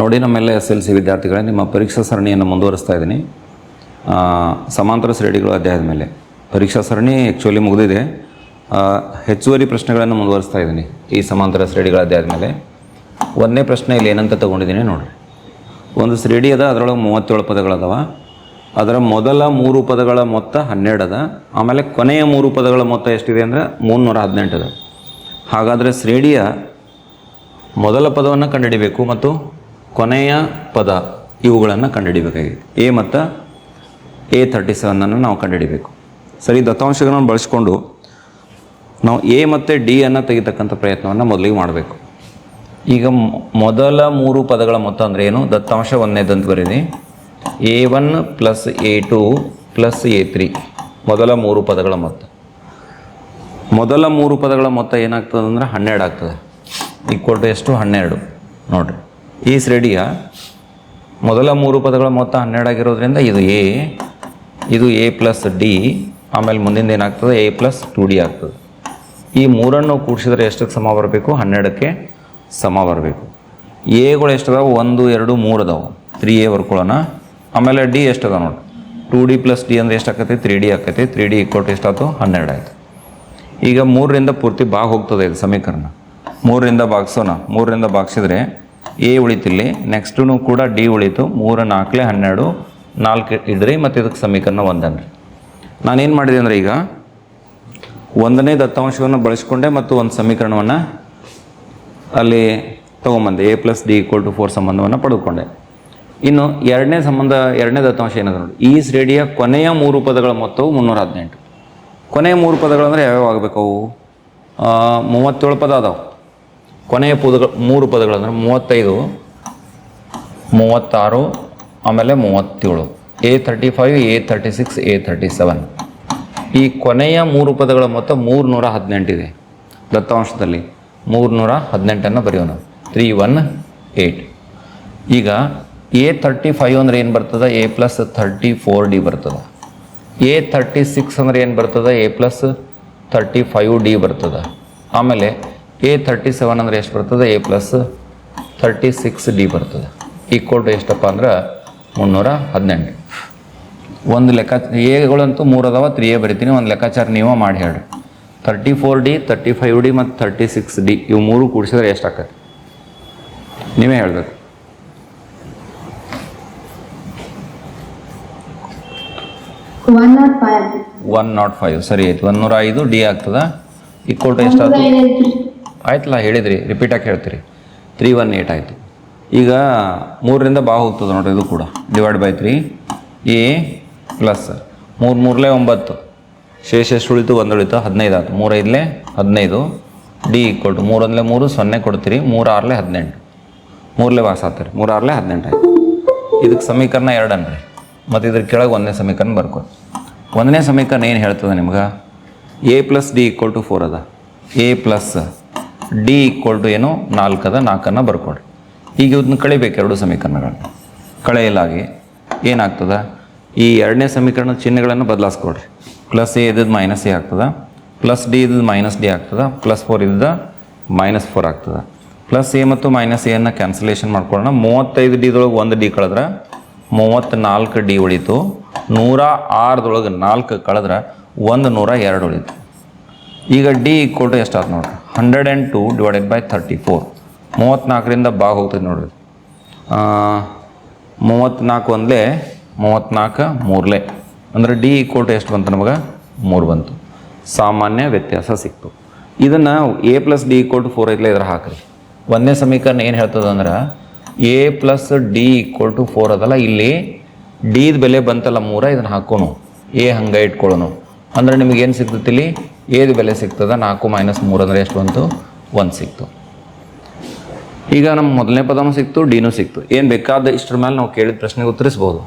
ನೋಡಿ ನಮ್ಮೆಲ್ಲ S L C ವಿದ್ಯಾರ್ಥಿಗಳೇ, ನಿಮ್ಮ ಪರೀಕ್ಷಾ ಸರಣಿಯನ್ನು ಮುಂದುವರಿಸ್ತಾ ಇದ್ದೀನಿ. ಸಮಾಂತರ ಶ್ರೇಣಿಗಳು ಅಧ್ಯಾಯದ ಮೇಲೆ. ಪರೀಕ್ಷಾ ಸರಣಿ ಆ್ಯಕ್ಚುಲಿ ಮುಗಿದಿದೆ. ಹೆಚ್ಚುವರಿ ಪ್ರಶ್ನೆಗಳನ್ನು ಮುಂದುವರಿಸ್ತಾ ಇದ್ದೀನಿ ಈ ಸಮಾಂತರ ಶ್ರೇಣಿಗಳ ಅಧ್ಯಾಯದ ಮೇಲೆ. ಒಂದನೇ ಪ್ರಶ್ನೆ ಇಲ್ಲಿ ಏನಂತ ತೊಗೊಂಡಿದ್ದೀನಿ ನೋಡಿರಿ. ಒಂದು ಶ್ರೇಣಿ ಅದ, ಅದರೊಳಗೆ ಮೂವತ್ತೇಳು ಪದಗಳದವ ಅದರ ಮೊದಲ ಮೂರು ಪದಗಳ ಮೊತ್ತ ಹನ್ನೆರಡು ಅದ. ಆಮೇಲೆ ಕೊನೆಯ ಮೂರು ಪದಗಳ ಮೊತ್ತ ಎಷ್ಟಿದೆ ಅಂದರೆ ಮುನ್ನೂರ ಹದಿನೆಂಟು ಅದ. ಹಾಗಾದರೆ ಶ್ರೇಣಿಯ ಮೊದಲ ಪದವನ್ನು ಕಂಡುಹಿಡಿಬೇಕು ಮತ್ತು ಕೊನೆಯ ಪದ ಇವುಗಳನ್ನು ಕಂಡುಹಿಡಿಬೇಕಾಗಿದೆ. ಎ ಮತ್ತು ಎ ತರ್ಟಿ ಸೆವೆನನ್ನು ನಾವು ಕಂಡುಹಿಡಿಬೇಕು. ಸರಿ, ದತ್ತಾಂಶಗಳನ್ನು ಬಳಸಿಕೊಂಡು ನಾವು ಎ ಮತ್ತು ಡಿ ಅನ್ನು ತೆಗಿತಕ್ಕಂಥ ಪ್ರಯತ್ನವನ್ನು ಮೊದಲಿಗೆ ಮಾಡಬೇಕು. ಈಗ ಮೊದಲ ಮೂರು ಪದಗಳ ಮೊತ್ತ ಅಂದರೆ ಏನು? ದತ್ತಾಂಶ ಒಂದನೇದಂತ ಬರೀರಿ. A one plus a two plus a three ಮೊದಲ ಮೂರು ಪದಗಳ ಮೊತ್ತ. ಮೊದಲ ಮೂರು ಪದಗಳ ಮೊತ್ತ ಏನಾಗ್ತದೆ ಅಂದ್ರೆ ಹನ್ನೆರಡು ಆಗ್ತದೆ. ಈಕ್ವಲ್ ಟು ಎಷ್ಟು? ಹನ್ನೆರಡು. ನೋಡಿರಿ. ಈ ಶ್ರೇಣಿಯ ಮೊದಲ ಮೂರು ಪದಗಳ ಮೊತ್ತ ಹನ್ನೆರಡಾಗಿರೋದ್ರಿಂದ ಇದು ಎ ಇದು ಎ ಪ್ಲಸ್ ಡಿ ಆಮೇಲೆ ಮುಂದಿನ ಏನಾಗ್ತದೆ? ಎ ಪ್ಲಸ್ ಟು ಡಿ ಆಗ್ತದೆ. ಈ ಮೂರನ್ನು ಕೂಡಿಸಿದ್ರೆ ಎಷ್ಟಕ್ಕೆ ಸಮ ಬರಬೇಕು? ಹನ್ನೆರಡಕ್ಕೆ ಸಮ ಬರಬೇಕು. ಎಗಳು ಎಷ್ಟು ಅದಾವೆ ಒಂದು, ಎರಡು, ಮೂರು ಅದಾವೆ. ತ್ರೀ ಎ ಬರ್ಕೊಳ್ಳೋಣ. ಆಮೇಲೆ ಡಿ ಎಷ್ಟು ನೋಡಿ. ಟು ಡಿ ಪ್ಲಸ್ ಡಿ ಅಂದರೆ ಎಷ್ಟು ಆಕೈತಿ ತ್ರೀ ಡಿ ಆಕೈತಿ ತ್ರೀ ಡಿ ಈಕ್ವಲ್ ಟು ಎಷ್ಟಾಯ್ತು? ಹನ್ನೆರಡು ಆಯಿತು. ಈಗ ಮೂರರಿಂದ ಪೂರ್ತಿ ಭಾಗ ಹೋಗ್ತದೆ ಇದು ಸಮೀಕರಣ. ಮೂರರಿಂದ ಭಾಗಿಸೋಣ. ಮೂರರಿಂದ ಭಾಗಿಸಿದ್ರೆ ಎ ಉಳಿತಿಲ್ಲಿ ನೆಕ್ಸ್ಟೂ ಕೂಡ ಡಿ ಉಳಿತು. ಮೂರು, ನಾಲ್ಕಲೆ, ಹನ್ನೆರಡು, ನಾಲ್ಕು ಇಡ್ರಿ ಮತ್ತು ಇದಕ್ಕೆ ಸಮೀಕರಣ ಒಂದನ್ರಿ. ನಾನೇನು ಮಾಡಿದೆ ಅಂದರೆ ಈಗ ಒಂದನೇ ದತ್ತಾಂಶವನ್ನು ಬಳಸಿಕೊಂಡೆ ಮತ್ತು ಒಂದು ಸಮೀಕರಣವನ್ನು ಅಲ್ಲಿ ತೊಗೊಂಬಂದೆ. A plus d equal to four ಸಂಬಂಧವನ್ನು ಪಡೆದುಕೊಂಡೆ. ಇನ್ನು ಎರಡನೇ ಸಂಬಂಧ, ಎರಡನೇ ದತ್ತಾಂಶ ಏನಂದ್ರೆ ನೋಡಿ. ಈ ಶ್ರೇಣಿಯ ಕೊನೆಯ ಮೂರು ಪದಗಳ ಮೊತ್ತವು ಮುನ್ನೂರ ಹದಿನೆಂಟು. ಕೊನೆಯ ಮೂರು ಪದಗಳಂದರೆ ಯಾವ್ಯಾವ ಆಗಬೇಕು ಅವು? ಮೂವತ್ತೇಳು ಪದ ಅದಾವೆ. ಕೊನೆಯ ಪದಗಳು, ಮೂರು ಪದಗಳಂದ್ರೆ ಮೂವತ್ತೈದು, ಮೂವತ್ತಾರು, ಆಮೇಲೆ ಮೂವತ್ತೇಳು. A thirty five a thirty six a thirty seven ಈ ಕೊನೆಯ ಮೂರು ಪದಗಳ ಮೊತ್ತ ಮೂರುನೂರ ಹದಿನೆಂಟಿದೆ. ದತ್ತಾಂಶದಲ್ಲಿ ಮೂರುನೂರ ಹದಿನೆಂಟನ್ನು ಬರೆಯೋಣ. ತ್ರೀ ಒನ್ ಏಯ್ಟ್ ಈಗ ಎ ತರ್ಟಿ ಫೈವ್ ಅಂದ್ರೆ ಏನು ಬರ್ತದೆ? A plus thirty four d ಬರ್ತದೆ. ಎ ತರ್ಟಿ ಸಿಕ್ಸ್ ಅಂದ್ರೆ ಏನು ಬರ್ತದೆ? A plus thirty five d ಬರ್ತದೆ. ಆಮೇಲೆ ಎ ತರ್ಟಿ ಸೆವೆನ್ ಅಂದ್ರೆ ಎಷ್ಟು ಬರ್ತದೆ? A plus thirty six d ಬರ್ತದೆ. ಈಕ್ವಲ್ ಟು ಎಷ್ಟಪ್ಪ ಅಂದ್ರೆ ಮುನ್ನೂರ ಹದಿನೆಂಟು. ಒಂದು ಲೆಕ್ಕ ಎಗಳಂತೂ ಮೂರು ಅದಾವ ತ್ರೀ ಎ ಬರಿತೀನಿ ಒಂದು ಲೆಕ್ಕಾಚಾರ ನೀವು ಮಾಡಿ ಹೇಳ್ರಿ. Thirty four d thirty five d ಮತ್ತು ತರ್ಟಿ ಸಿಕ್ಸ್ ಡಿ ಇವು ಮೂರು ಕೂಡಿಸಿದ್ರೆ ಎಷ್ಟು ಆಕತ್ತೆ ನೀವೇ ಹೇಳಬೇಕು. ಒನ್ ನಾಟ್ ಫೈವ್ ಸರಿ ಆಯ್ತು. ಒನ್ನೂರ ಐದು ಡಿ ಆಗ್ತದ. ಈಕ್ವಲ್ ಟು ಎಷ್ಟಾಯ್ತು ಆಯ್ತಲ್ಲ, ಹೇಳಿದ್ರಿ ರಿಪೀಟ್ ಆಗಿ ಹೇಳ್ತೀರಿ. ತ್ರೀ ಒನ್ ಏಯ್ಟ್ ಆಯಿತು. ಈಗ ಮೂರರಿಂದ ಬಾ ಹೋಗ್ತದೆ ನೋಡಿರಿ ಇದು ಕೂಡ. Divide by three a plus ಮೂರು, ಮೂರಲೇ ಒಂಬತ್ತು. ಶೇಷ ಎಷ್ಟು ಉಳಿತು ಒಂದು ಉಳಿತು ಹದಿನೈದು ಆಯ್ತು. ಮೂರೈದಲೇ ಹದಿನೈದು. ಡಿ ಈಕ್ವಲ್ ಟು ಮೂರೊಂದಲೇ ಮೂರು, ಸೊನ್ನೆ ಕೊಡ್ತೀರಿ. ಮೂರು ಆರಲೇ ಹದಿನೆಂಟು. ಮೂರಲೇ ವಾಸ ಆಗ್ತೀರಿ ಮೂರು ಆರಲೇ ಹದಿನೆಂಟು ಆಯ್ತು. ಇದಕ್ಕೆ ಸಮೀಕರಣ ಎರಡು ಅನ್ರಿ. ಮತ್ತು ಇದ್ರ ಕೆಳಗೆ ಒಂದನೇ ಸಮೀಕರಣ ಬರ್ಕೊಡಿ ಒಂದನೇ ಸಮೀಕರಣ ಏನು ಹೇಳ್ತದೆ ನಿಮ್ಗೆ? A plus d equal to four ಅದ. A plus d equal to ಏನು ನಾಲ್ಕದ ನಾಲ್ಕನ್ನು ಬರ್ಕೊಡ್ರಿ. ಈಗ ಇದನ್ನ ಕಳಿಬೇಕು ಎರಡು ಸಮೀಕರಣಗಳನ್ನ. ಕಳೆಯಲಾಗಿ ಏನಾಗ್ತದ? ಈ ಎರಡನೇ ಸಮೀಕರಣದ ಚಿಹ್ನೆಗಳನ್ನು ಬದಲಾಯಿಸ್ಕೊಡ್ರಿ ಪ್ಲಸ್ ಎ ಇದ್ದದ್ದು ಮೈನಸ್ ಎ ಆಗ್ತದೆ. ಪ್ಲಸ್ ಡಿ ಇದ್ದದ್ದು ಮೈನಸ್ ಡಿ ಆಗ್ತದೆ. ಪ್ಲಸ್ ಫೋರ್ ಇದ್ದ ಮೈನಸ್ ಫೋರ್ ಆಗ್ತದೆ. ಪ್ಲಸ್ ಎ ಮತ್ತು ಮೈನಸ್ ಅನ್ನು ಕ್ಯಾನ್ಸಲೇಷನ್ ಮಾಡ್ಕೊಳ್ಳೋಣ. ಮೂವತ್ತೈದು ಡಿದೊಳಗೆ ಒಂದು ಡಿ ಕಳೆದ್ರೆ ಮೂವತ್ತ್ನಾಲ್ಕು ಡಿ ಉಳಿತು. ನೂರ ಆರದೊಳಗೆ ನಾಲ್ಕು ಕಳೆದ್ರೆ ಒಂದು ನೂರ ಎರಡು ಉಳಿತು. ಈಗ ಡಿ ಟು ಎಷ್ಟಾಯ್ತು ನೋಡ್ರಿ? Hundred and two divided by thirty four. ಮೂವತ್ತ್ನಾಲ್ಕರಿಂದ ಬಾ ಹೋಗ್ತದೆ ನೋಡ್ರಿ. ಮೂವತ್ತ್ನಾಲ್ಕು ಒಂದಲೇ, ಮೂವತ್ತ್ನಾಲ್ಕು ಮೂರಲೇ. ಅಂದರೆ ಡಿ ಈಕ್ವಲ್ ಟು ಎಷ್ಟು ಬಂತು ನಮಗೆ? ಮೂರು ಬಂತು. ಸಾಮಾನ್ಯ ವ್ಯತ್ಯಾಸ ಸಿಕ್ತು. ಇದನ್ನು a plus d equal to four ಐತ್ಲೆ ಇದ್ರ ಹಾಕ್ರಿ. ಒಂದನೇ ಸಮೀಕರಣ ಏನು ಹೇಳ್ತದೆ ಅಂದ್ರೆ, a plus d equal to four ಅದಲ್ಲ, ಇಲ್ಲಿ ಡಿದ ಬೆಲೆ ಬಂತಲ್ಲ ಮೂರ, ಇದನ್ನು ಹಾಕೋಣ. ಎ ಹಂಗೆ ಇಟ್ಕೊಳ್ಳೋನು ಅಂದ್ರೆ ನಿಮಗೆ ಏನು ಸಿಗ್ತದೆ ಇಲ್ಲಿ ಏದು ಬೆಲೆ ಸಿಗ್ತದೆ? ನಾಲ್ಕು ಮೈನಸ್ ಮೂರು ಅಂದರೆ ಎಷ್ಟು ಬಂತು? ಒಂದು ಸಿಕ್ತು. ಈಗ ನಮ್ಮ ಮೊದಲನೇ ಪದನೂ ಸಿಕ್ತು, ಡಿನೂ ಸಿಕ್ತು. ಏನು ಬೇಕಾದ ಇಷ್ಟರ ಮೇಲೆ ನಾವು ಕೇಳಿದ ಪ್ರಶ್ನೆಗೆ ಉತ್ತರಿಸ್ಬೋದು.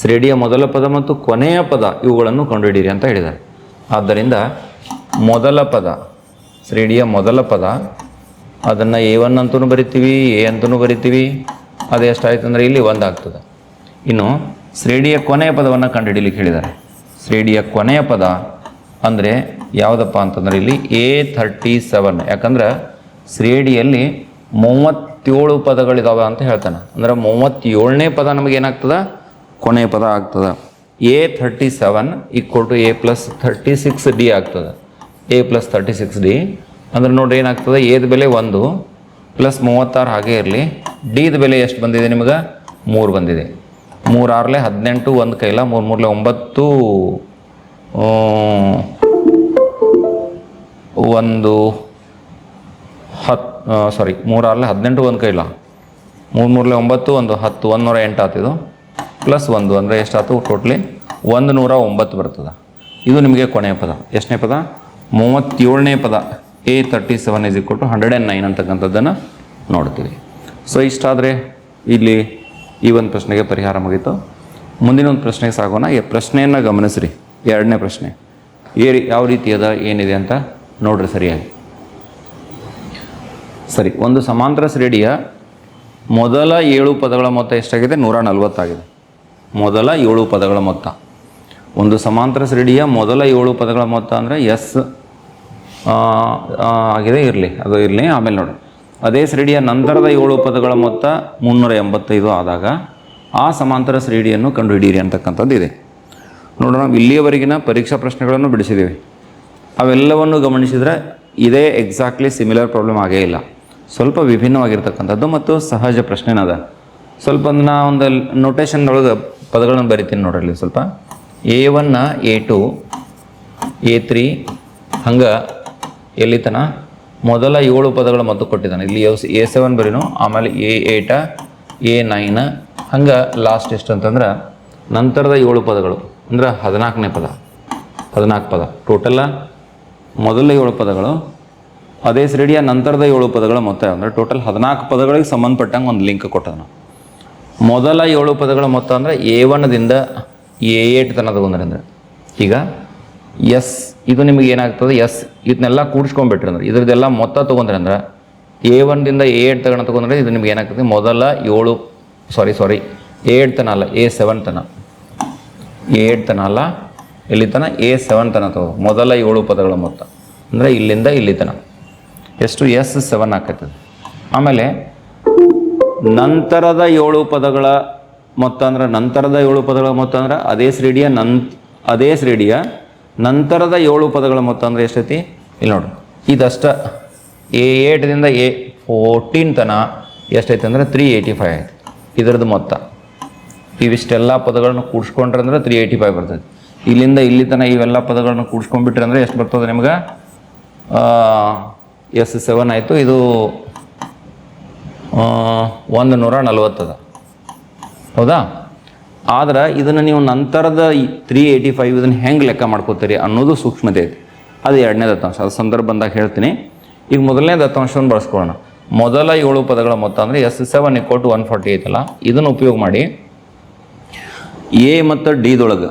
ಶ್ರೇಡಿಯ ಮೊದಲ ಪದ ಮತ್ತು ಕೊನೆಯ ಪದ ಇವುಗಳನ್ನು ಕಂಡುಹಿಡಿಯಿರಿ ಅಂತ ಹೇಳಿದ್ದಾರೆ. ಆದ್ದರಿಂದ ಮೊದಲ ಪದ ಶ್ರೇಡಿಯ ಮೊದಲ ಪದ, ಅದನ್ನು ಎ ಒನ್ ಅಂತಲೂ ಬರಿತೀವಿ, ಎ ಅಂತಲೂ ಬರಿತೀವಿ. ಅದು ಎಷ್ಟಾಯ್ತು ಅಂದರೆ ಇಲ್ಲಿ ಒಂದಾಗ್ತದೆ ಇನ್ನು ಶ್ರೇಡಿಯ ಕೊನೆಯ ಪದವನ್ನು ಕಂಡುಹಿಡಿಯಲಿಕ್ಕೆ ಹೇಳಿದ್ದಾರೆ. ಶ್ರೇಣಿಯ ಕೊನೆಯ ಪದ ಅಂದರೆ ಯಾವುದಪ್ಪ ಅಂತಂದ್ರೆ ಇಲ್ಲಿ ಎ ಥರ್ಟಿ ಸೆವೆನ್ ಯಾಕಂದ್ರೆ ಶ್ರೇಣಿಯಲ್ಲಿ ಮೂವತ್ತ ಮೂವತ್ತೇಳು ಪದಗಳಿದಾವೆ ಅಂತ ಹೇಳ್ತಾನೆ. ಅಂದ್ರೆ ಮೂವತ್ತೇಳನೇ ಪದ ನಮಗೆ ಏನಾಗ್ತದ? ಕೊನೆಯ ಪದ ಆಗ್ತದೆ. A thirty seven equal to a plus thirty six d ಆಗ್ತದೆ. A plus thirty six d ಅಂದ್ರೆ ನೋಡ್ರಿ ಏನಾಗ್ತದೆ? ಎದ ಬೆಲೆ ಒಂದು. ಪ್ಲಸ್ ಮೂವತ್ತಾರು ಹಾಗೆ ಇರಲಿ. ಡಿದ ಬೆಲೆ ಎಷ್ಟು ಬಂದಿದೆ ನಿಮಗೆ? ಮೂರು ಬಂದಿದೆ. ಮೂರು ಆರಲೆ ಹದಿನೆಂಟು, ಒಂದು ಕೈಲ ಮೂರು ಮೂರಲೆ ಒಂಬತ್ತು ಒಂದು ಹತ್ತು ಸಾರಿ ಮೂರಾರಲೆ ಹದಿನೆಂಟು, ಒಂದು ಕೈಲ. ಮೂರು ಮೂರಲೆ ಒಂಬತ್ತು, ಒಂದು ಹತ್ತು, ಒಂದು ನೂರ ಎಂಟು ಆತಿದು ಪ್ಲಸ್ ಒಂದು ಅಂದರೆ ಎಷ್ಟಾಯ್ತು ಟೋಟ್ಲಿ? ಒಂದು ನೂರ ಒಂಬತ್ತು ಬರ್ತದೆ. ಇದು ನಿಮಗೆ ಕೊನೆಯ ಪದ. ಎಷ್ಟನೇ ಪದ? ಮೂವತ್ತೇಳನೇ ಪದ. A thirty seven is equal to hundred and nine ಅಂತಕ್ಕಂಥದ್ದನ್ನು ನೋಡ್ತೀವಿ. ಸೊ ಇಷ್ಟಾದರೆ ಇಲ್ಲಿ ಈ ಒಂದು ಪ್ರಶ್ನೆಗೆ ಪರಿಹಾರ ಮುಗೀತು. ಮುಂದಿನ ಒಂದು ಪ್ರಶ್ನೆಗೆ ಸಾಗೋಣ. ಈ ಪ್ರಶ್ನೆಯನ್ನು ಗಮನಿಸ್ರಿ. ಎರಡನೇ ಪ್ರಶ್ನೆ. ಏ ಯಾವ ರೀತಿ ಅದ, ಏನಿದೆ ಅಂತ ನೋಡ್ರಿ ಸರಿಯಾಗಿ. ಸರಿ, ಒಂದು ಸಮಾಂತರ ಶ್ರೇಡಿಯ ಮೊದಲ ಏಳು ಪದಗಳ ಮೊತ್ತ ಎಷ್ಟಾಗಿದೆ? ನೂರ ನಲವತ್ತಾಗಿದೆ ಮೊದಲ ಏಳು ಪದಗಳ ಮೊತ್ತ. ಒಂದು ಸಮಾಂತರ ಶ್ರೇಡಿಯ ಮೊದಲ ಏಳು ಪದಗಳ ಮೊತ್ತ ಅಂದರೆ ಎಸ್ ಆಗಿದೆ, ಇರಲಿ. ಅದು ಇರಲಿ, ಆಮೇಲೆ ನೋಡಿ ಅದೇ ಶ್ರೇಡಿಯ ನಂತರದ ಏಳು ಪದಗಳ ಮೊತ್ತ ಮುನ್ನೂರ ಎಂಬತ್ತೈದು ಆದಾಗ ಆ ಸಮಾಂತರ ಶ್ರೇಡಿಯನ್ನು ಕಂಡುಹಿಡಿಯಿರಿ ಅಂತಕ್ಕಂಥದ್ದು ಇದೆ. ನೋಡೋಣ ಇಲ್ಲಿಯವರೆಗಿನ ಪರೀಕ್ಷಾ ಪ್ರಶ್ನೆಗಳನ್ನು ಬಿಡಿಸಿದ್ದೀವಿ ಅವೆಲ್ಲವನ್ನು ಗಮನಿಸಿದರೆ ಇದೇ ಎಕ್ಸಾಕ್ಟ್ಲಿ ಸಿಮಿಲರ್ ಪ್ರಾಬ್ಲಮ್ ಆಗೇ ಇಲ್ಲ. ಸ್ವಲ್ಪ ವಿಭಿನ್ನವಾಗಿರ್ತಕ್ಕಂಥದ್ದು ಮತ್ತು ಸಹಜ ಪ್ರಶ್ನೆನದ. ಸ್ವಲ್ಪ ನಾ ಒಂದು ನೋಟೇಷನ್ದೊಳಗೆ ಪದಗಳನ್ನು ಬರಿತೀನಿ ನೋಡ್ರಲ್ಲಿ ಸ್ವಲ್ಪ. A one A two A three ಹಂಗೆ ಎಲ್ಲಿ ತನ ಮೊದಲ ಏಳು ಪದಗಳ ಮೊತ್ತ ಕೊಟ್ಟಿದ್ದಾನೆ. ಇಲ್ಲಿ ಎ ಸೆವೆನ್ ಬರೀನು, ಆಮೇಲೆ ಎ ಏಟ ಎ ನೈನ್ ಹಂಗೆ ಲಾಸ್ಟ್ ಎಷ್ಟು ಅಂತಂದ್ರೆ ನಂತರದ ಏಳು ಪದಗಳು. ಅಂದ್ರೆ ಹದಿನಾಲ್ಕನೇ ಪದ, ಹದಿನಾಲ್ಕು ಪದ. ಟೋಟಲ್ಲ ಮೊದಲ ಏಳು ಪದಗಳು, ಅದೇ ಶ್ರೇಣಿಯ ನಂತರದ ಏಳು ಪದಗಳ ಮೊತ್ತ. ಅಂದರೆ ಟೋಟಲ್ ಹದಿನಾಲ್ಕು ಪದಗಳಿಗೆ ಸಂಬಂಧಪಟ್ಟಂಗೆ ಒಂದು ಲಿಂಕ್ ಕೊಟ್ಟದನು ಮೊದಲ ಏಳು ಪದಗಳ ಮೊತ್ತ ಅಂದರೆ ಎ ಒನ್ದಿಂದ ಎ ಏಟ್ ತನಕ ತಗೊಂಡ್ರೆ ಈಗ ಎಸ್, ಇದು ನಿಮಗೆ ಏನಾಗ್ತದೆ? ಎಸ್ ಇದನ್ನೆಲ್ಲ ಕೂಡಿಸ್ಕೊಂಡ್ಬಿಟ್ರಿ ಅಂದ್ರೆ, ಇದ್ರದ್ದೆಲ್ಲ ಮೊತ್ತ ತೊಗೊಂಡ್ರೆ ಅಂದ್ರೆ, ಎ ಒನ್ದಿಂದ ಎ ಏಟ್ ತಗೊಂಡ ತೊಗೊಂಡ್ರೆ ಇದು ನಿಮ್ಗೆ ಏನಾಗ್ತದೆ? ಮೊದಲ ಏಳು ಸಾರಿ ಸಾರಿ ಎ ಏಟ್ ತನ ಅಲ್ಲ, ಎ ಸೆವೆನ್ ತನ ಎ ಏಟ್ ತನ ಅಲ್ಲ, ಇಲ್ಲಿ ತನ ಎ ಸೆವೆನ್ ತನ ತಗೋ, ಮೊದಲ ಏಳು ಪದಗಳ ಮೊತ್ತ. ಅಂದರೆ ಇಲ್ಲಿಂದ ಇಲ್ಲಿ ತನ ಎಷ್ಟು? ಎಸ್ ಸೆವೆನ್ ಆಕೈತದೆ ಆಮೇಲೆ ನಂತರದ ಏಳು ಪದಗಳ ಮೊತ್ತ ಅಂದ್ರೆ, ನಂತರದ ಏಳು ಪದಗಳ ಮೊತ್ತ ಅಂದ್ರೆ, ಅದೇ ಶ್ರೇಣಿಯ ನನ್, ಅದೇ ಶ್ರೇಣಿಯ ನಂತರದ ಏಳು ಪದಗಳ ಮೊತ್ತ ಅಂದ್ರೆ ಎಷ್ಟೈತಿ? ಇಲ್ಲಿ ನೋಡು. ಇದಷ್ಟ ಎ ಎ ಫೋರ್ಟೀನ್ ತನ ಎಷ್ಟೈತೆ ಅಂದರೆ ತ್ರೀ ಏಯ್ಟಿ ಫೈವ್ ಆಯ್ತು. ಇದರದ್ದು ಮೊತ್ತ. ಇವಿಷ್ಟೆಲ್ಲ ಪದಗಳನ್ನು ಕೂಡಿಸ್ಕೊಂಡ್ರೆ ಅಂದ್ರೆ ತ್ರೀ ಏಯ್ಟಿ ಫೈವ್ ಬರ್ತೈತಿ. ಇಲ್ಲಿಂದ ಇಲ್ಲಿ ತನಕ ಇವೆಲ್ಲ ಪದಗಳನ್ನು ಕೂಡಿಸ್ಕೊಂಡ್ಬಿಟ್ರೆ ಅಂದ್ರೆ ಎಷ್ಟು ಬರ್ತದೆ ನಿಮ್ಗೆ? ಎಸ್ ಸೆವೆನ್ ಆಯಿತು. ಇದು ಒಂದು ನೂರ ನಲ್ವತ್ತದ. ಹೌದಾ? ಆದ್ರೆ ಇದನ್ನು ನೀವು ನಂತರದ ತ್ರೀ ಏಯ್ಟಿ ಫೈವ್ ಇದನ್ನು ಹೆಂಗೆ ಲೆಕ್ಕ ಮಾಡ್ಕೋತೀರಿ ಅನ್ನೋದು ಸೂಕ್ಷ್ಮತೆ ಐತಿ. ಅದು ಎರಡನೇ ದತ್ತಾಂಶ. ಅದು ಸಂದರ್ಭ ಬಂದಾಗ ಹೇಳ್ತೀನಿ. ಈಗ ಮೊದಲನೇ ದತ್ತಾಂಶವನ್ನು ಬಳಸ್ಕೊಳ್ಳೋಣ ಮೊದಲ ಏಳು ಪದಗಳ ಮೊತ್ತ ಅಂದರೆ s seven equal to one forty ಐತಲ್ಲ ಇದನ್ನು ಉಪಯೋಗ ಮಾಡಿ. ಎ ಮತ್ತು ಡಿದೊಳಗೆ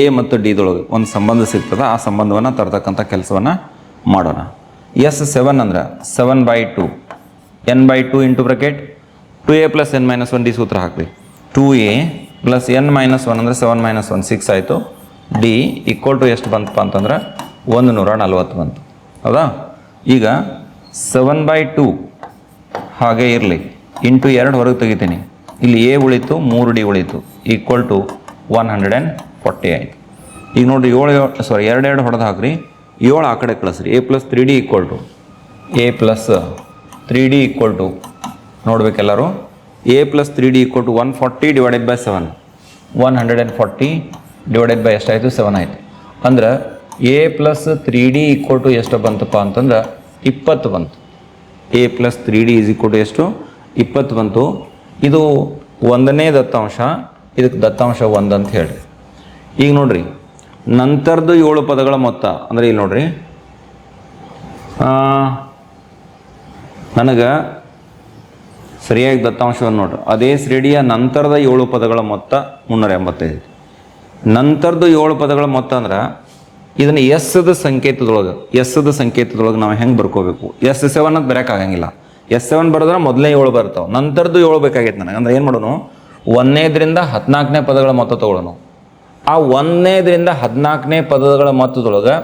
ಎ ಮತ್ತು ಡಿದೊಳಗೆ ಒಂದು ಸಂಬಂಧ ಸಿಗ್ತದೆ, ಆ ಸಂಬಂಧವನ್ನು ತರ್ತಕ್ಕಂಥ ಕೆಲಸವನ್ನು ಮಾಡೋಣ. ಎಸ್ ಸೆವೆನ್ ಅಂದ್ರೆ seven by two n by two into bracket two a plus n minus one d ಸೂತ್ರ ಹಾಕ್ರಿ. Two a plus n minus one ಅಂದರೆ ಸೆವೆನ್ ಮೈನಸ್ ಒನ್, ಸಿಕ್ಸ್ ಆಯಿತು. ಡಿ ಈಕ್ವಲ್ ಟು ಎಷ್ಟು ಬಂತಪ್ಪ ಅಂತಂದ್ರೆ ಒಂದು ನೂರ ನಲ್ವತ್ತು ಬಂತು. ಹೌದಾ? ಈಗ ಸೆವೆನ್ ಬೈ ಟು ಹಾಗೆ ಇರಲಿ. ಇಂಟು ಎರಡು ಹೊರಗೆ ತೆಗಿತೀನಿ. ಇಲ್ಲಿ ಎ ಉಳಿತು, ಮೂರು ಡಿ ಉಳಿತು. Equal to one hundred and forty ಆಯಿತು ಈಗ ನೋಡಿರಿ ಏಳು ಸಾರಿ ಎರಡು ಎರಡು ಹೊಡೆದು ಹಾಕ್ರಿ. ಏಳು ಆ ಕಡೆ ಕಳಿಸ್ರಿ. A plus three d equal to. A plus three d equal to. ನೋಡ್ಬೇಕೆಲ್ಲರೂ a plus three d equal to one forty divided by seven one hundred and forty divided by ಎಷ್ಟಾಯಿತು ಸೆವೆನ್ ಆಯಿತು. ಅಂದ್ರೆ a plus three d equal to ಎಷ್ಟು ಬಂತಪ್ಪ ಅಂತಂದ್ರೆ ಇಪ್ಪತ್ತು ಬಂತು. A plus three d is equal to ಎಷ್ಟು? ಇಪ್ಪತ್ತು ಬಂತು. ಇದು ಒಂದನೇ ದತ್ತಾಂಶ ಇದಕ್ಕೆ ದತ್ತಾಂಶ ಒಂದು ಅಂತ ಹೇಳ್ರಿ ಈಗ ನೋಡ್ರಿ ನಂತರದ್ದು ಏಳು ಪದಗಳ ಮೊತ್ತ ಅಂದರೆ ಇಲ್ಲಿ ನೋಡ್ರಿ. ನನಗೆ ಸರಿಯಾಗಿ ದತ್ತಾಂಶವನ್ನು ನೋಡ್ರಿ. ಅದೇ ಶ್ರೇಣಿಯ ನಂತರದ ಏಳು ಪದಗಳ ಮೊತ್ತ ಮುನ್ನೂರ ಎಂಬತ್ತೈದು. ನಂತರದ ಏಳು ಪದಗಳ ಮೊತ್ತ ಅಂದ್ರೆ ಇದನ್ನು ದ ಸಂಕೇತದೊಳಗೆ ಎಸ್ಸದ ಸಂಕೇತದೊಳಗೆ ನಾವು ಹೆಂಗೆ ಬರ್ಕೋಬೇಕು? ಎಸ್ ಸೆವೆನ್ ಅಂತ ಬರೋಕ್ಕಾಗಂಗಿಲ್ಲ ಎಸ್ ಸೆವೆನ್ ಬರೆದ್ರೆ ಮೊದಲನೇ ಏಳು ಬರ್ತಾವೆ. ನಂತರದ್ದು ಏಳು ಬೇಕಾಗೈತೆ ನನಗೆ. ಅಂದ್ರೆ ಏನು ಮಾಡೋಣ ಒಂದನೇದ್ರಿಂದ ಹದಿನಾಲ್ಕನೇ ಪದಗಳ ಮೊತ್ತ ತಗೊಳ್ಳೋಣ ಆ ಒಂದನೇದ್ರಿಂದ ಹದಿನಾಲ್ಕನೇ ಪದಗಳ ಮೊತ್ತದೊಳಗೆ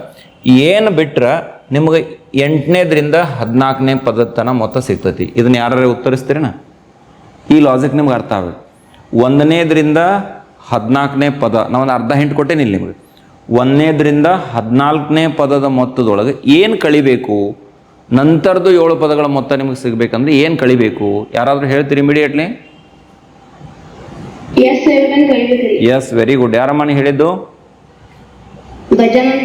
ಏನು ಬಿಟ್ರೆ ನಿಮ್ಗೆ ಎಂಟನೇದ್ರಿಂದ ಹದಿನಾಲ್ಕನೇ ಪದದ ತನಕ ಮೊತ್ತ ಸಿಗ್ತೈತಿ. ಇದನ್ನ ಯಾರು ಉತ್ತರಿಸ್ತೀರಿನ? ಈ ಲಾಜಿಕ್ ನಿಮ್ಗೆ ಅರ್ಥ ಆಗಬೇಕು ಒಂದನೇದ್ರಿಂದ ಹದಿನಾಲ್ಕನೇ ಪದ ನಾವೊಂದು ಅರ್ಧ ಹಿಂಟ್ ಕೊಟ್ಟೇನಿ ಇಲ್ಲಿ ನಿಮಗೆ. ಒಂದನೇದ್ರಿಂದ ಹದಿನಾಲ್ಕನೇ ಪದದ ಮೊತ್ತದೊಳಗೆ ಏನು ಕಳಿಬೇಕು? ನಂತರದ್ದು ಏಳು ಪದಗಳ ಮೊತ್ತ ನಿಮಗೆ ಸಿಗಬೇಕಂದ್ರೆ ಏನು ಕಳಿಬೇಕು? ಯಾರಾದರೂ ಹೇಳ್ತೀರಿ ಇಮಿಡಿಯೇಟ್ಲಿ ಎಸ್ ವೆರಿ ಗುಡ್ ಯಾರಮ್ಮನಿ ಹೇಳಿದ್ದು? ಗಜಾನನ್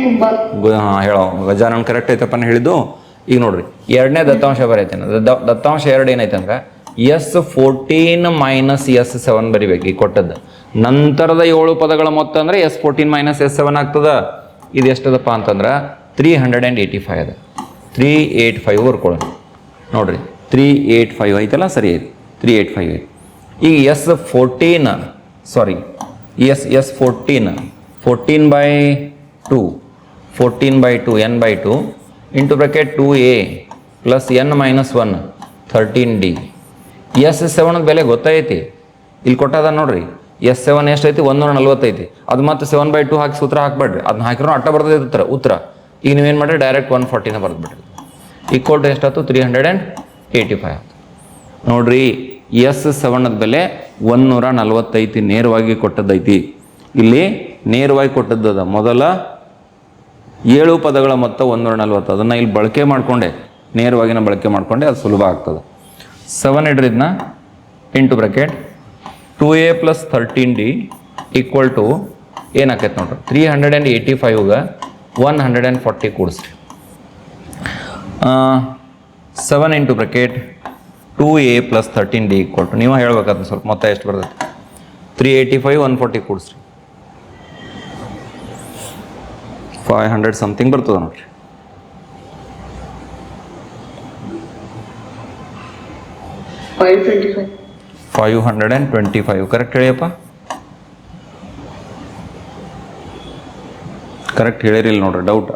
ಹೇಳೋ, ಗಜಾನನ್ ಕರೆಕ್ಟ್ ಐತಪ್ಪ ಹೇಳಿದ್ದು. ಈಗ ನೋಡ್ರಿ ಎರಡನೇ ದತ್ತಾಂಶ ಬರೈತೇನೆ ದತ್ತಾಂಶ ಎರಡು ಏನೈತೆ ಅಂದ್ರೆ s fourteen minus s seven ಬರಿಬೇಕು ಈ ಕೊಟ್ಟದ್ದು. ನಂತರದ ಏಳು ಪದಗಳ ಮೊತ್ತ ಅಂದ್ರೆ s fourteen minus s seven ಆಗ್ತದ. ಇದು ಎಷ್ಟದಪ್ಪ ಅಂತಂದ್ರೆ three hundred and eighty five ಅದ. ತ್ರೀ ಏಯ್ಟ್ ಫೈವ್ ಬರ್ಕೊಳ್ಳೋಣ. ನೋಡ್ರಿ ತ್ರೀ ಏಯ್ಟ್ ಫೈವ್ ಐತಲ್ಲ, ಸರಿ ಐತಿ. ತ್ರೀ ಏಯ್ಟ್ ಫೈವ್ ಐತಿ. ಈಗ s fourteen sorry s s fourteen fourteen by two fourteen by two n by two into bracket two a plus n minus one thirteen d s seven ಬೆಲೆ ಗೊತ್ತೈತಿ? ಇಲ್ಲಿ ಕೊಟ್ಟದ ನೋಡ್ರಿ. S seven ಎಷ್ಟೈತಿ? ಒಂದೂರ ನಲ್ವತ್ತೈತಿ. ಅದು ಮತ್ತೆ ಸೆವೆನ್ ಬೈ ಟು ಹಾಕಿ ಸೂತ್ರ ಹಾಕ್ಬೇಡ್ರಿ. ಅದನ್ನ ಹಾಕಿರೋ ಅಟ್ಟ ಬರ್ತೈತಿ ಉತ್ತರ ಉತ್ತರ. ಈಗ ನೀವೇನು ಮಾಡಿರಿ? ಡೈರೆಕ್ಟ್ ಒನ್ ಫಾರ್ಟಿನ ಬರೆದ್ಬಿಡ್ರಿ. ಈಕ್ವಲ್ ಟು ಎಷ್ಟಾಯ್ತು three hundred and eighty five ಆಯ್ತು ನೋಡ್ರಿ ಎಸ್ ಸೆವೆನದ ಬೆಲೆ ಒಂದೂರ ನಲ್ವತ್ತೈತಿ, ನೇರವಾಗಿ ಕೊಟ್ಟದ್ದೈತಿ. ಇಲ್ಲಿ ನೇರವಾಗಿ ಕೊಟ್ಟದ್ದದ ಮೊದಲ ಏಳು ಪದಗಳ ಮೊತ್ತ ಒಂದೂರ ನಲ್ವತ್ತು ಅದನ್ನು ಇಲ್ಲಿ ಬಳಕೆ ಮಾಡಿಕೊಂಡೆ. ನೇರವಾಗಿನ ಬಳಕೆ ಮಾಡಿಕೊಂಡೆ, ಅದು ಸುಲಭ ಆಗ್ತದೆ. Seven ಹಿಡ್ರಿದ್ನ into bracket. Two a plus thirteen d equal to ಏನಾಕೈತೆ ನೋಡ್ರಿ? ತ್ರೀ ಹಂಡ್ರೆಡ್ ಆ್ಯಂಡ್ ಏಯ್ಟಿ ಫೈವ್ಗೆ one hundred and forty ಕೂಡಿಸ್ರಿ seven into bracket two a plus thirteen d equal to ನೀವು ಹೇಳ್ಬೇಕಾದ್ರೆ ಸ್ವಲ್ಪ ಮೊತ್ತ ಎಷ್ಟು ಬರ್ತೈತೆ? Three eighty five one forty ಕೂಡಿಸ್ರಿ five hundred something ಬರ್ತದೆ ನೋಡ್ರಿ. Five hundred and twenty five correct ಹೇಳಿಯಪ್ಪ? Correct ಹೇಳಿರಿಲ್ಲ ನೋಡ್ರಿ ಡೌಟ್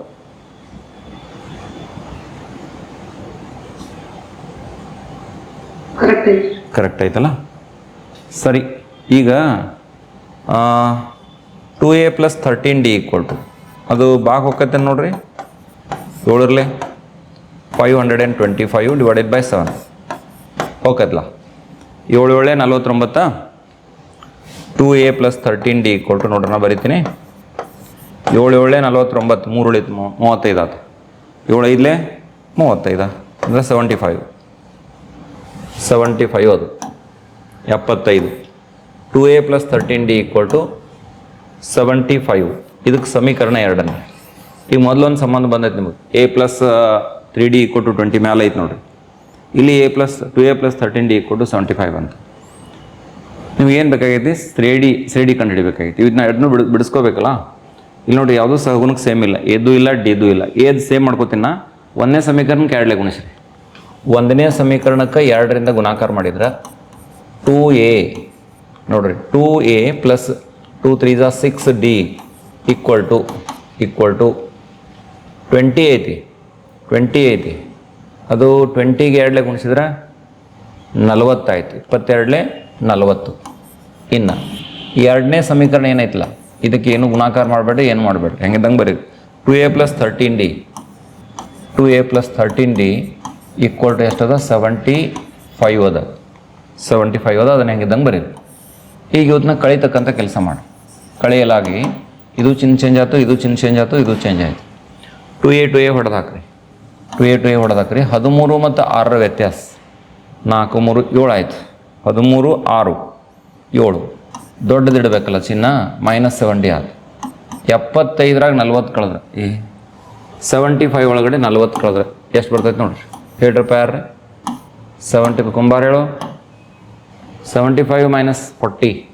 ಕರೆಕ್ಟ್ ಐತಿ ಕರೆಕ್ಟ್ ಆಯ್ತಲ್ಲ? ಸರಿ ಈಗ two a plus thirteen d equal to ಅದು ಬಾಗ್ ಹೋಗತ್ತೆ ನೋಡ್ರಿ? ಏಳರ್ಲೆ five hundred and twenty five divided by seven ಹೋಗತ್ತಲ್ಲ ಏಳು ಏಳೆ ನಲ್ವತ್ತೊಂಬತ್ತ two a plus thirteen d ಕೊಟ್ಟು ನೋಡ್ರಿ ನಾನು ಬರಿತೀನಿ. ಏಳು ಏಳೆ ನಲ್ವತ್ತೊಂಬತ್ತು ಮೂರು ಉಳಿತು ಮೂವತ್ತೈದು ಆತು. ಏಳು ಐದಲೇ ಮೂವತ್ತೈದು. ಅಂದರೆ ಸೆವೆಂಟಿ ಫೈವ್ ಸೆವೆಂಟಿ ಫೈವ್ ಅದು. ಎಪ್ಪತ್ತೈದು. Two a plus thirteen d equal to seventy five ಇದಕ್ಕೆ ಸಮೀಕರಣ ಎರಡನೇ. ಈಗ ಮೊದಲೊಂದು ಸಂಬಂಧ ಬಂದೈತೆ ನಿಮಗೆ. A plus three d equal to twenty ಮೇಲೆ ಐತೆ ನೋಡಿರಿ. ಇಲ್ಲಿ a plus two a plus thirteen d equal to seventy five ಅಂತ. ನಿಮ್ಗೆ ಏನು ಬೇಕಾಗೈತಿ? ತ್ರೀ ಡಿ ತ್ರೀ ಡಿ ಕಂಡುಹಿಡಿಬೇಕಾಗೈತಿ. ಇದನ್ನ ಎರಡನ್ನೂ ಬಿಡ್, ಬಿಡಿಸ್ಕೋಬೇಕಲ್ಲ? ಇಲ್ಲಿ ನೋಡಿ ಯಾವುದೂ ಸಹಗುಣಕ್ಕೆ ಸೇಮ್ ಇಲ್ಲ. ಎದು ಇಲ್ಲ ಡಿದು ಇಲ್ಲ. ಏದು ಸೇಮ್ ಮಾಡ್ಕೋತೀನ ಒಂದನೇ ಸಮೀಕರಣಕ್ಕೆ ಎರಡಲೇ ಗುಣಿಸ್ರಿ. ಒಂದನೇ ಸಮೀಕರಣಕ್ಕೆ ಎರಡರಿಂದ ಗುಣಾಕಾರ ಮಾಡಿದ್ರೆ ಟೂ ಎ ನೋಡಿರಿ two a plus two three six d equal to equal to twenty ಐತಿ ಟ್ವೆಂಟಿ ಐತಿ ಅದು ಟ್ವೆಂಟಿಗೆ ಎರಡಲೇ ಗುಣಿಸಿದ್ರೆ ನಲವತ್ತಾಯ್ತು. ಇಪ್ಪತ್ತೆರಡಲೆ ನಲವತ್ತು. ಇನ್ನು ಎರಡನೇ ಸಮೀಕರಣ ಏನೈತಲ್ಲ ಇದಕ್ಕೆ ಏನು ಗುಣಾಕಾರ ಮಾಡಬೇಡ್ರಿ, ಏನು ಮಾಡಬೇಡ್ರಿ? ಹೆಂಗಿದ್ದಂಗೆ ಬರೀ two a plus thirteen d two a plus thirteen d equal to ಎಷ್ಟದ? Seventy five ಅದ. ಸೆವೆಂಟಿ ಫೈವ್ ಅದ, ಅದನ್ನ ಹೆಂಗಿದ್ದಂಗೆ ಬರೀರಿ. ಈಗ ಇವತ್ತನ್ನ ಕಳೀತಕ್ಕಂಥ ಕೆಲಸ ಮಾಡಿ. ಕಳೆಯಲಾಗಿ ಇದು ಚಿನ್ ಚೇಂಜ್ ಆಯ್ತು, ಇದು ಚಿನ್ ಚೇಂಜ್ ಆಯ್ತು, ಇದು ಚೇಂಜ್ ಆಯಿತು. ಟು ಎ ಟು ಎ ಹೊಡೆದಾಕ್ರಿ. ಟು ಎ ಟು ಎ ಹೊಡೆದಾಕ್ರಿ. ಹದಿಮೂರು ಮತ್ತು ಆರರ ವ್ಯತ್ಯಾಸ. ನಾಲ್ಕು, ಮೂರು, ಏಳು ಆಯ್ತು. ಹದಿಮೂರು, ಆರು, ಏಳು. ದೊಡ್ಡದಿಡಬೇಕಲ್ಲ ಚಿನ್ನ? ಮೈನಸ್ ಸೆವೆಂಟಿ ಆಯ್ತು. ಎಪ್ಪತ್ತೈದರಾಗ ನಲ್ವತ್ತು ಕಳೆದ್ರೆ. ಏ ಸೆವೆಂಟಿ ಫೈವ್ ಒಳಗಡೆ ನಲ್ವತ್ತು ಕಳೆದ್ರೆ ಎಷ್ಟು ಬರ್ತೈತೆ ನೋಡ್ರಿ? ಹೇಳ್ರಪ್ಪ ಯಾರ್ರಿ? ಸೆವೆಂಟಿ ಕುಂಬಾರ ಹೇಳು. Seventy five minus forty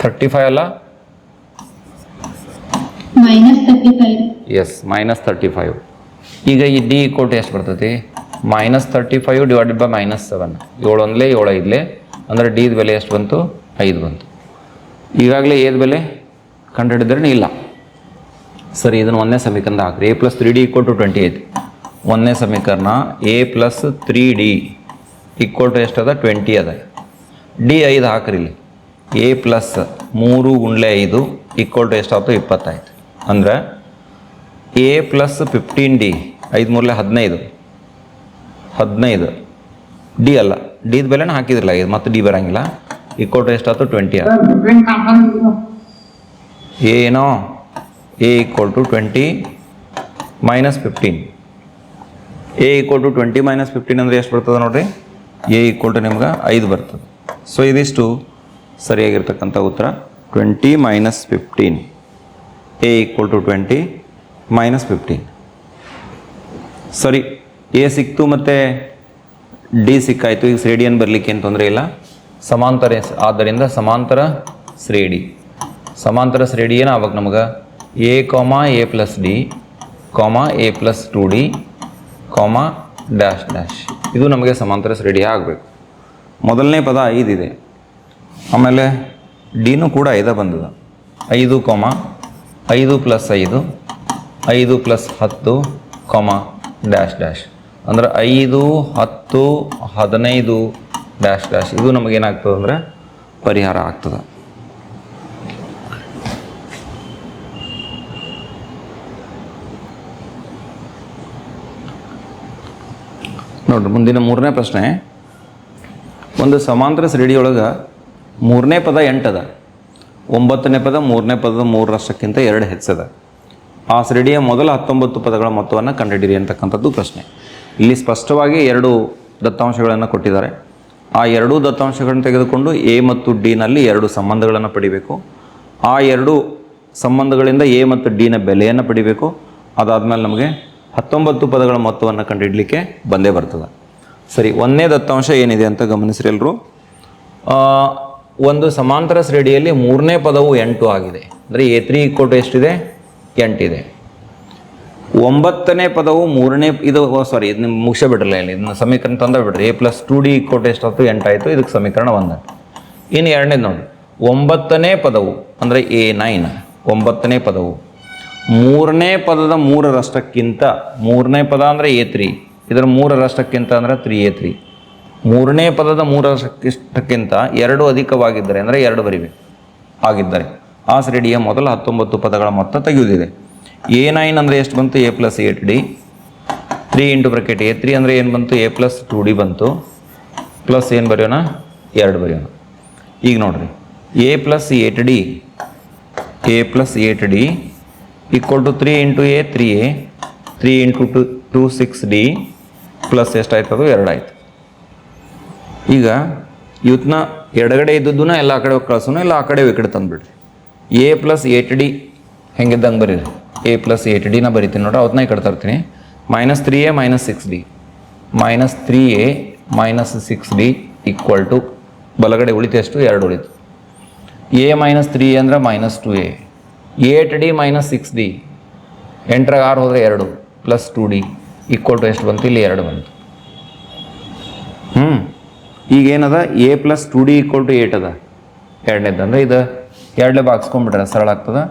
thirty five ಅಲ್ಲ ಎಸ್ ಮೈನಸ್ ತರ್ಟಿ ಫೈವ್ ಈಗ ಈ ಡಿ ಈಕ್ವಲ್ ಟು ಎಷ್ಟು ಬರ್ತೈತಿ? Minus thirty five divided by minus seven ಏಳು ಒಂದಲೇ ಏಳು ಐದಲೇ. ಅಂದರೆ ಡಿದ ಬೆಲೆ ಎಷ್ಟು ಬಂತು? ಐದು ಬಂತು. ಈಗಾಗಲೇ ಏದು ಬೆಲೆ ಕಂಡುಹಿಡಿದ್ರೆ ಇಲ್ಲ. ಸರಿ ಇದನ್ನು ಒಂದನೇ ಸಮೀಕರಣ ಹಾಕ್ರಿ. A plus three d equal to twenty ಐತಿ ಒಂದನೇ ಸಮೀಕರಣ a plus three d equal to ಎಷ್ಟದ twenty ಅದ. ಡಿ ಐದು ಹಾಕ್ರಿ ಇಲ್ಲಿ. ಎ ಪ್ಲಸ್ ಮೂರು ಗುಂಡ್ಲೆ ಐದು ಈಕ್ವಲ್ ಟು ಎಷ್ಟಾಯ್ತು ಇಪ್ಪತ್ತಾಯ್ತು ಅಂದರೆ ಎ ಪ್ಲಸ್ ಫಿಫ್ಟೀನ್ ಡಿ ಐದು ಮೂರಲೆ ಹದಿನೈದು. ಹದಿನೈದು. ಡಿ ಅಲ್ಲ. ಡಿದ ಬೆಲೆನೇ ಹಾಕಿದ್ರಲ್ಲ, ಇದು ಮತ್ತೆ ಡಿ ಬರಂಗಿಲ್ಲ. ಟು ಎಷ್ಟಾಯ್ತು ಟ್ವೆಂಟಿ ಆಯ್ತು? ಏನೋ? A equal to twenty minus fifteen a equal to twenty minus fifteen ಅಂದರೆ ಎಷ್ಟು ಬರ್ತದೆ ನೋಡಿರಿ? ಎ ಈಕ್ವಲ್ ಟು ನಿಮ್ಗೆ ಐದು ಬರ್ತದೆ. ಸೊ ಇದಿಷ್ಟು. ಸರಿಯಾಗಿರ್ತಕ್ಕಂಥ ಉತ್ತರ twenty minus fifteen. A equal to twenty minus fifteen. ಸರಿ, ಎ ಸಿಕ್ತು ಮತ್ತು ಡಿ ಸಿಕ್ಕಾಯಿತು. ಈಗ ಶ್ರೇಡಿಯನ್ ಬರಲಿಕ್ಕೆ ಏನು ತೊಂದರೆ ಇಲ್ಲ? ಸಮಾಂತರ ಆದ್ದರಿಂದ ಸಮಾಂತರ ಶ್ರೇಡಿ ಸಮಾಂತರ ಶ್ರೇಡಿ ಏನು ಆವಾಗ ನಮಗೆ? A comma a plus d comma a plus two d comma dash dash. ಇದು ನಮಗೆ ಸಮಾಂತರ ಶ್ರೇಡಿ ಆಗಬೇಕು ಮೊದಲನೇ ಪದ ಐದಿದೆ. ಆಮೇಲೆ ಡಿನೂ ಕೂಡ ಐದ ಬಂದದ. ಐದು ಕೊಮ, ಐದು ಪ್ಲಸ್ ಐದು ಐದು ಪ್ಲಸ್ ಹತ್ತು ಕೊಮ ಡ್ಯಾಶ್ ಡ್ಯಾಶ್. ಅಂದ್ರೆ ಐದು, ಹತ್ತು, ಹದಿನೈದು ಡ್ಯಾಶ್ ಡ್ಯಾಶ್. ಇದು ನಮಗೇನಾಗ್ತದೆ ಅಂದರೆ ಪರಿಹಾರ ಆಗ್ತದೆ. ನೋಡ್ರಿ, ಮುಂದಿನ ಮೂರನೇ ಪ್ರಶ್ನೆ. ಒಂದು ಸಮಾಂತರ ಶ್ರೇಣಿಯೊಳಗೆ ಮೂರನೇ ಪದ ಎಂಟದ, ಒಂಬತ್ತನೇ ಪದ, ಮೂರನೇ ಪದದ ಮೂರರಷ್ಟಕ್ಕಿಂತ ಎರಡು ಹೆಚ್ಚದ. ಆ ಶ್ರೇಣಿಯ ಮೊದಲ ಹತ್ತೊಂಬತ್ತು ಪದಗಳ ಮೊತ್ತವನ್ನು ಕಂಡುಹಿಡಿಯಿರಿ ಅಂತಕ್ಕಂಥದ್ದು ಪ್ರಶ್ನೆ. ಇಲ್ಲಿ ಸ್ಪಷ್ಟವಾಗಿ ಎರಡು ದತ್ತಾಂಶಗಳನ್ನು ಕೊಟ್ಟಿದ್ದಾರೆ. ಆ ಎರಡೂ ದತ್ತಾಂಶಗಳನ್ನು ತೆಗೆದುಕೊಂಡು ಎ ಮತ್ತು ಡಿನಲ್ಲಿ ಎರಡು ಸಂಬಂಧಗಳನ್ನು ಪಡಿಬೇಕು. ಆ ಎರಡು ಸಂಬಂಧಗಳಿಂದ ಎ ಮತ್ತು ಡಿನ ಬೆಲೆಯನ್ನು ಪಡಿಬೇಕು. ಅದಾದಮೇಲೆ ನಮಗೆ ಹತ್ತೊಂಬತ್ತು ಪದಗಳ ಮೊತ್ತವನ್ನು ಕಂಡುಹಿಡಲಿಕ್ಕೆ ಬಂದೇ ಬರ್ತದೆ. ಸರಿ, ಒಂದನೇ ದತ್ತಾಂಶ ಏನಿದೆ ಅಂತ ಗಮನಿಸ್ರಿ ಎಲ್ಲರೂ ಒಂದು ಸಮಾಂತರ ಶ್ರೇಣಿಯಲ್ಲಿ ಮೂರನೇ ಪದವು ಎಂಟು ಆಗಿದೆ. ಅಂದರೆ ಎ ತ್ರೀ ಇಕ್ಕೋಟು ಎಷ್ಟಿದೆ? ಎಂಟಿದೆ. ಒಂಬತ್ತನೇ ಪದವು ಮೂರನೇ, ಇದು ಸಾರಿ ಇದನ್ನ ಮುಗಿಸಬಿಡ್ರಲ್ಲ ಇಲ್ಲಿ. ಇದನ್ನ ಸಮೀಕರಣ ತಂದ ಬಿಡ್ರಿ. ಎ ಪ್ಲಸ್ ಟು ಡಿ ಇಕ್ಕೋಟು ಎಷ್ಟಾಯ್ತು? ಎಂಟಾಯಿತು. ಇದಕ್ಕೆ ಸಮೀಕರಣ ಒಂದು. ಇನ್ನು ಎರಡನೇದು ನೋಡಿ. ಒಂಬತ್ತನೇ ಪದವು, ಅಂದರೆ ಎ ನೈನ್, ಒಂಬತ್ತನೇ ಪದವು. ಮೂರನೇ ಪದದ ಮೂರರಷ್ಟಕ್ಕಿಂತ ಮೂರನೇ ಪದ ಅಂದರೆ ಎ ತ್ರೀ. ಇದರ ಮೂರರಷ್ಟಕ್ಕಿಂತ ಅಂದರೆ ತ್ರೀ ಎ ತ್ರೀ. ಮೂರನೇ ಪದದ ಮೂರರಷ್ಟಕ್ಕಿಂತ ಎರಡು ಅಧಿಕವಾಗಿದ್ದರೆ ಅಂದರೆ ಎರಡು ಬರಿಬೇಕು ಆಗಿದ್ದರೆ. ಆ ಶ್ರೇಣಿಯ ಮೊದಲ ಹತ್ತೊಂಬತ್ತು ಪದಗಳ ಮೊತ್ತ ತೆಗೆಯುವುದಿದೆ. ಎ ನೈನ್ ಅಂದರೆ ಎಷ್ಟು ಬಂತು? A plus eight D. Three into bracket A three ಅಂದರೆ ಏನು ಬಂತು? ಎ ಪ್ಲಸ್ ಟು ಡಿ ಬಂತು. ಪ್ಲಸ್ ಏನು ಬರೆಯೋಣ? ಎರಡು ಬರೆಯೋಣ. ಈಗ ನೋಡಿರಿ. A plus eight D. A plus eight D equal to three into A three A. Three into two two six D. Plus ಎಷ್ಟಾಯ್ತು ಅದು ಎರಡಾಯ್ತು ಈಗ ಇವತ್ತನ್ನ ಎಡಗಡೆ ಇದ್ದದ್ದನ್ನ ಎಲ್ಲ ಆ ಕಡೆ ಕಳ್ಸೋಣ ಇಲ್ಲ ಆ ಕಡೆ ವಿಕೆಟ್ ತಂದುಬಿಡ್ರಿ. ಎ ಪ್ಲಸ್ ಏಟ್ ಡಿ ಹೆಂಗಿದ್ದಂಗೆ ಬರೀರಿ. ಎ ಪ್ಲಸ್ ಏಟ್ ಡಿನ ಬರಿತೀನಿ ನೋಡ್ರಿ ಅವತ್ತನ್ನ ಈ ಕಡೆ ತರ್ತೀನಿ. Minus three A minus six D minus three A minus six D equal to ಬಲಗಡೆ ಉಳಿತು ಎಷ್ಟು ಎರಡು ಉಳಿತು. ಎ ಮೈನಸ್ ತ್ರೀ ಅಂದ್ರೆ minus two A eight D minus six D ಎಂಟ್ರಾಗ ಆರು ಹೋದರೆ ಎರಡು plus two D equal to ಎಷ್ಟು ಬಂತು? ಇಲ್ಲಿ ಎರಡು ಬಂತು. ಹ್ಞೂ ಈಗ ಏನದ A plus two D equal to eight ಅದ. ಎರಡನೇದು ಅಂದರೆ ಇದು ಎರಡನೇ ಬಾಗ್ಸ್ಕೊಂಡ್ಬಿಟ್ರೆ ಸರಳ ಆಗ್ತದೆ.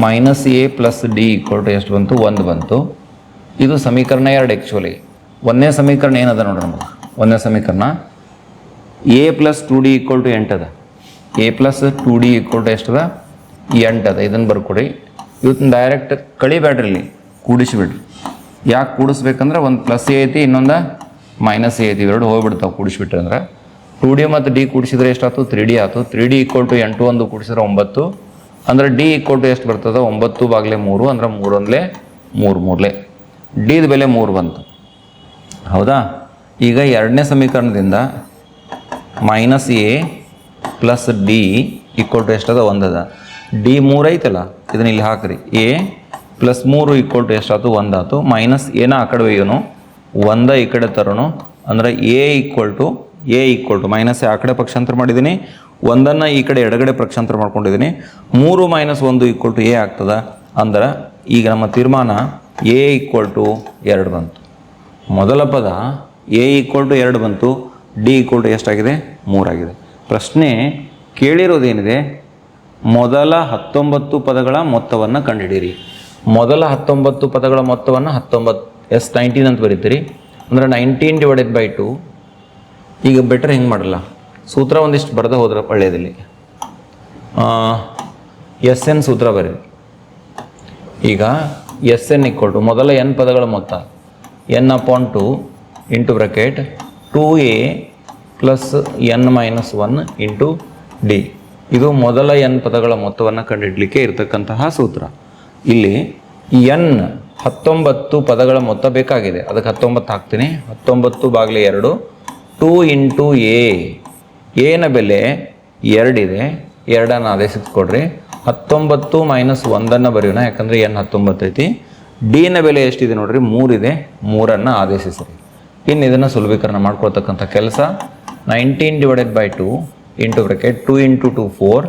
Minus A plus D equal to ಎಷ್ಟು ಬಂತು? ಒಂದು ಬಂತು. ಇದು ಸಮೀಕರಣ ಎರಡು ಆ್ಯಕ್ಚುಲಿ ಒಂದನೇ ಸಮೀಕರಣ ಏನದ ನೋಡ್ರಿ ನಮಗೆ ಒಂದನೇ ಸಮೀಕರಣ. A plus two D equal to ಎಂಟದ A plus two D equal to ಎಷ್ಟದ? ಅದ. ಇದನ್ನು ಬರ್ಕೊಡಿ. ಇವತ್ತು ಡೈರೆಕ್ಟ್ ಕಳಿಬೇಡ್ರಿ ಇಲ್ಲಿ. ಕೂಡಿಸಿಬಿಡ್ರಿ. ಯಾಕೆ ಕೂಡಿಸ್ಬೇಕಂದ್ರೆ ಒಂದು ಪ್ಲಸ್ ಎ ಐತಿ, ಇನ್ನೊಂದು ಮೈನಸ್ ಎ ಐತಿ. ಇವೆರಡು ಹೋಗ್ಬಿಡ್ತಾವೆ ಕೂಡಿಸ್ಬಿಟ್ರೆ ಅಂದ್ರೆ. ಟು ಡಿ ಮತ್ತು ಡಿ ಕೂಡಿಸಿದ್ರೆ ಎಷ್ಟಾಯ್ತು ತ್ರೀ ಡಿ ಆಯ್ತು ತ್ರೀ ಡಿ ಈಕ್ವಲ್ ಟು ಎಂಟು ಒಂದು ಕೂಡಿಸಿದ್ರೆ ಒಂಬತ್ತು. ಅಂದರೆ ಡಿ ಈಕ್ವಲ್ ಟು ಎಷ್ಟು ಬರ್ತದೆ? ಒಂಬತ್ತು ಬಾಗಿಲೆ ಮೂರು, ಅಂದ್ರೆ ಮೂರೊಂದಲೇ ಮೂರು ಮೂರಲೆ. ಡಿದ ಬೆಲೆ ಮೂರು ಬಂತು. ಹೌದಾ? ಈಗ ಎರಡನೇ ಸಮೀಕರಣದಿಂದ minus A plus D equal to ಎಷ್ಟದ? ಒಂದದ ಡಿ ಮೂರು ಐತಲ್ಲ, ಇದನ್ನ ಇಲ್ಲಿ ಹಾಕ್ರಿ. ಎ ಪ್ಲಸ್ ಮೂರು ಈಕ್ವಲ್ ಟು ಎಷ್ಟಾಯ್ತು ಒಂದಾಯ್ತು ಮೈನಸ್ ಏನ ಆ ಕಡೆ ಒಯ್ಯೋನು. ಒಂದ ಈ ಕಡೆ ತರೋನು. ಅಂದರೆ A equal to A equal to minus ಆ ಕಡೆ ಪಕ್ಷಾಂತರ ಮಾಡಿದ್ದೀನಿ. ಒಂದನ್ನು ಈ ಕಡೆ ಎಡಗಡೆ ಪಕ್ಷಾಂತರ ಮಾಡ್ಕೊಂಡಿದ್ದೀನಿ. ಮೂರು ಮೈನಸ್ ಒಂದು ಈಕ್ವಲ್ ಟು ಎ ಆಗ್ತದ? ಅಂದ್ರೆ ಈಗ ನಮ್ಮ ತೀರ್ಮಾನ ಎ ಈಕ್ವಲ್ ಟು ಎರಡು ಬಂತು. ಮೊದಲ ಪದ ಎ ಈಕ್ವಲ್ ಟು ಎರಡು ಬಂತು. ಡಿ ಈಕ್ವಲ್ ಟು ಎಷ್ಟಾಗಿದೆ ಮೂರಾಗಿದೆ ಪ್ರಶ್ನೆ ಕೇಳಿರೋದೇನಿದೆ? ಮೊದಲ ಹತ್ತೊಂಬತ್ತು ಪದಗಳ ಮೊತ್ತವನ್ನು ಕಂಡುಹಿಡೀರಿ ಮೊದಲ ಹತ್ತೊಂಬತ್ತು ಪದಗಳ ಮೊತ್ತವನ್ನು ಹತ್ತೊಂಬತ್ತು ಎಸ್ ನೈನ್ಟೀನ್ ಅಂತ ಬರೀತೀರಿ. ಅಂದರೆ ನೈನ್ಟೀನ್ ಡಿವೈಡೆಡ್ ಬೈ ಟು ಈಗ ಬೆಟರ್ ಹೆಂಗೆ ಮಾಡಲ್ಲ? ಸೂತ್ರ ಒಂದಿಷ್ಟು ಬರೆದ ಹೋದ್ರೆ ಒಳ್ಳೆಯದಿಲ್ಲಿ ಎಸ್ ಎನ್ ಸೂತ್ರ ಬರೀ ಈಗ ಎಸ್ ಎನ್ ಇಕ್ವಲ್ ಟು ಮೊದಲ ಎನ್ ಪದಗಳ ಮೊತ್ತ. N upon two into bracket two A plus N minus one into D ಇದು ಮೊದಲ ಎನ್ ಪದಗಳ ಮೊತ್ತವನ್ನು ಕಂಡುಹಿಡಲಿಕ್ಕೆ ಇರತಕ್ಕಂತಹ ಸೂತ್ರ. ಇಲ್ಲಿ ಎನ್ ಹತ್ತೊಂಬತ್ತು ಪದಗಳ ಮೊತ್ತ ಬೇಕಾಗಿದೆ. ಅದಕ್ಕೆ ಹತ್ತೊಂಬತ್ತು ಹಾಕ್ತೀನಿ. ಹತ್ತೊಂಬತ್ತು ಬಾಗಿಲೆ ಎರಡು. Two into A. ಎನ ಬೆಲೆ ಎರಡಿದೆ ಎರಡನ್ನು ಆದೇಶಿಸ್ಕೊಡ್ರಿ. ಹತ್ತೊಂಬತ್ತು ಮೈನಸ್ ಒಂದನ್ನು ಬರೆಯೋಣ, ಯಾಕಂದರೆ ಎನ್ ಹತ್ತೊಂಬತ್ತು ಐತಿ. ಡಿನ ಬೆಲೆ ಎಷ್ಟಿದೆ ನೋಡ್ರಿ, ಮೂರಿದೆ. ಮೂರನ್ನು ಆದೇಶಿಸ್ರಿ. ಇನ್ನು ಇದನ್ನು ಸುಲಭೀಕರಣ ಮಾಡ್ಕೊಳ್ತಕ್ಕಂಥ ಕೆಲಸ, nineteen divided by two into bracket two into two four,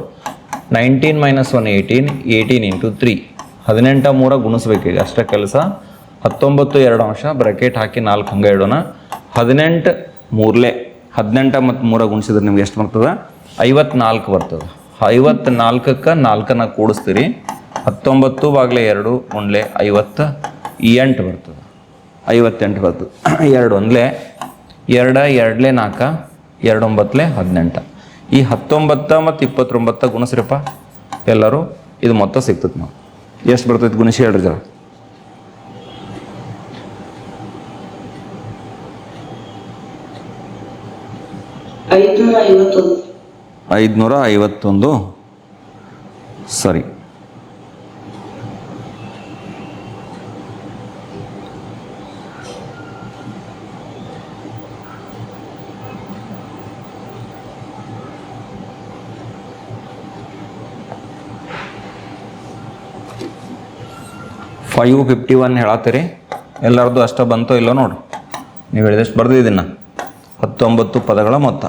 nineteen minus one eighteen eighteen into three. ಹದಿನೆಂಟ ಮೂರ ಗುಣಿಸ್ಬೇಕೀಗ ಅಷ್ಟೇ ಕೆಲಸ. ಹತ್ತೊಂಬತ್ತು ಎರಡು ಅಂಶ, ಬ್ರಕೆಟ್ ಹಾಕಿ ನಾಲ್ಕು ಹಂಗೆ ಇಡೋಣ. ಹದಿನೆಂಟು ಮೂರಲೆ ಹದಿನೆಂಟ ಮತ್ತು ಮೂರ ಗುಣಿಸಿದ್ರೆ ನಿಮ್ಗೆ ಎಷ್ಟು ಬರ್ತದೆ? ಐವತ್ನಾಲ್ಕು ಬರ್ತದೆ. ಐವತ್ನಾಲ್ಕಕ್ಕೆ ನಾಲ್ಕನ್ನ ಕೂಡಿಸ್ತೀರಿ. ಹತ್ತೊಂಬತ್ತು ಬಾಗ್ಲೆ ಎರಡು, ಒಂದ್ಲೆ ಐವತ್ತ ಎಂಟು ಬರ್ತದೆ. ಐವತ್ತೆಂಟು ಬರ್ತದೆ. ಎರಡು ಒಂದ್ಲೆ ಎರಡ, ಎರಡ್ಲೆ ನಾಲ್ಕು ಎರಡೊಂಬತ್ತಲೆ ಹದಿನೆಂಟು. ಈ ಹತ್ತೊಂಬತ್ತ ಮತ್ತು ಇಪ್ಪತ್ತೊಂಬತ್ತ ಗುಣಿಸ್ರಿಪ್ಪ ಎಲ್ಲರೂ ಇದು ಮೊತ್ತ ಸಿಗ್ತದೆ ನಾವು. ಎಷ್ಟು ಬರ್ತೈತೆ ಗುಣಿಸಿ ಹೇಳ್ರಿ ಜರ. ಐದ್ನೂರ ಐವತ್ತೊಂದು ಸರಿ. ಫೈವ್ ಫಿಫ್ಟಿ ಒನ್ ಹೇಳತ್ತೀರಿ ಎಲ್ಲರದ್ದು ಅಷ್ಟೇ ಬಂತೋ ಇಲ್ಲೋ ನೋಡು. ನೀವು ಹೇಳಿದಷ್ಟು ಬರ್ದಿದ್ದೀನ. ಹತ್ತೊಂಬತ್ತು ಪದಗಳ ಮೊತ್ತ.